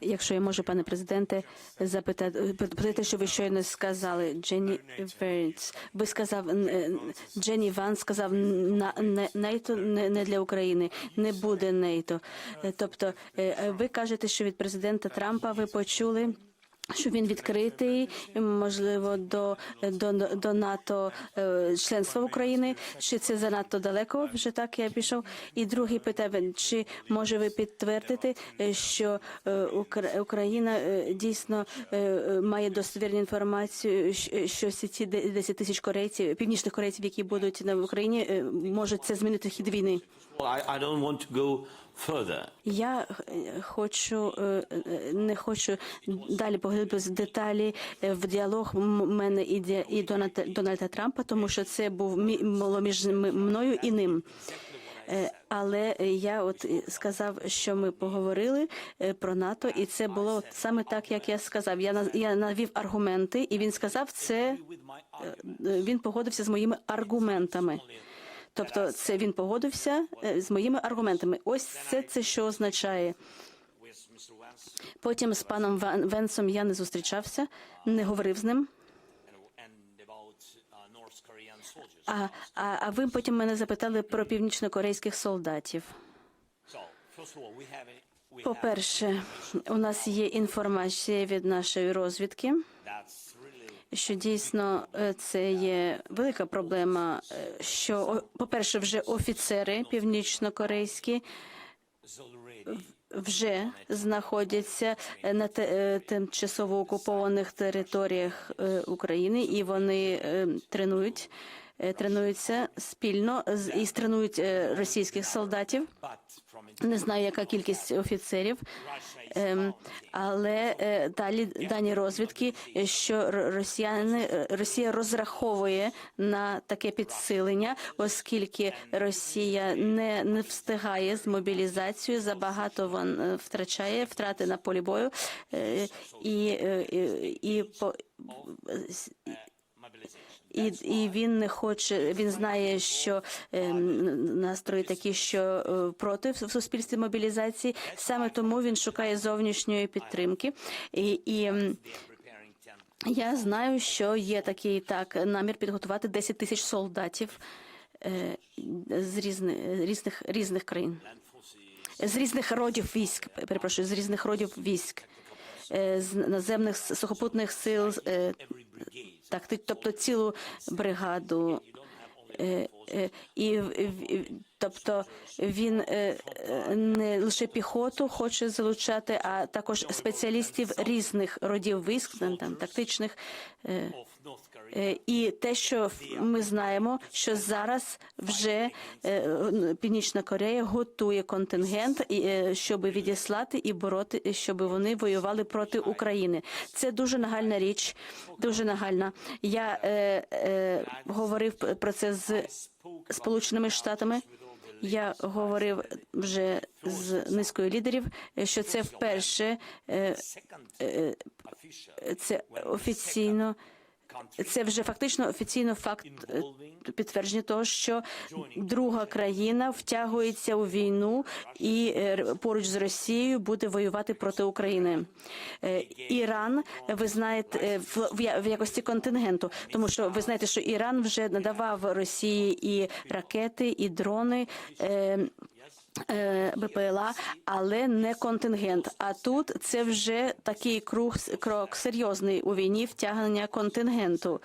Якщо я можу, пане президенте, запитати, запитати, що ви щойно сказали, Дженні Верц. Ви сказав, е, Дженні Ван сказав, на не- НАТО не, для України, не буде НАТО. Е, Тобто, е, ви кажете, що від президента Трампа ви почули. Що він відкритий, можливо, до, до, до НАТО е, членства України, чи це занадто далеко вже так я пішов? І другий питання, чи може ви підтвердити, е, що е, Укра- Україна дійсно має достовірну інформацію, що ці де- 10 тисяч корейців, північних корейців, які будуть на Україні, може це змінити хід війни? Я е, хочу е, е, не хочу далі поглибитися в деталі в діалог мене і і Дональда, Трампа, тому що це був було між мною і ним. Але я от сказав, що ми поговорили про НАТО, і це було саме так, як я сказав. Я я навів аргументи, і він сказав, це він погодився з моїми аргументами. Тобто, це він погодився е, з моїми аргументами. Ось це це що означає. Потім з паном Ван- Венсом я не зустрічався, не говорив з ним. А, а, а ви потім мене запитали про північнокорейських солдатів. По-перше, у нас є інформація від нашої розвідки, що дійсно е, це є велика проблема. е, Що по-перше, вже офіцери північнокорейські вже знаходяться на е, тимчасово окупованих територіях України, і вони тренують. Е, Тренуються спільно і тренують е, російських солдатів. Не знаю, яка кількість офіцерів, ем, але е, далі дані розвідки, е, що росіяни е, Росія розраховує на таке підсилення, оскільки Росія не, не встигає з мобілізацією, забагато вон е, втрачає втрати на полі бою е, і, е, і, і по і, і він не хоче. Він знає, що е, настрої такі, що е, проти в суспільстві мобілізації. Саме тому він шукає зовнішньої підтримки. І, і я знаю, що є такий так намір підготувати 10 тисяч солдатів е, з різних різних різних країн, з різних родів військ. Перепрошую, з різних родів військ. е, З наземних сухопутних сил, е, так, тобто цілу бригаду. Е, е, І, тобто він е, не лише піхоту хоче залучати, а також спеціалістів різних родів військ, там тактичних. Е, І те, що ми знаємо, що зараз вже е, Північна Корея готує контингент, е, щоб відіслати і бороти, щоб вони воювали проти України. Це дуже нагальна річ, дуже нагальна. Я е, е, говорив про це з Сполученими Штатами. Я говорив вже з низкою лідерів, що це вперше е, е, це офіційно. Це вже фактично офіційно факт е, підтвердження того, що друга країна втягується у війну і е, поруч з Росією буде воювати проти України. Е, Іран, ви знаєте, в якості контингенту, тому що ви знаєте, що Іран вже надавав Росії і ракети, і дрони. Е, БПЛА, але не контингент. А тут це вже такий круг крок серйозний у війні втягнення контингенту.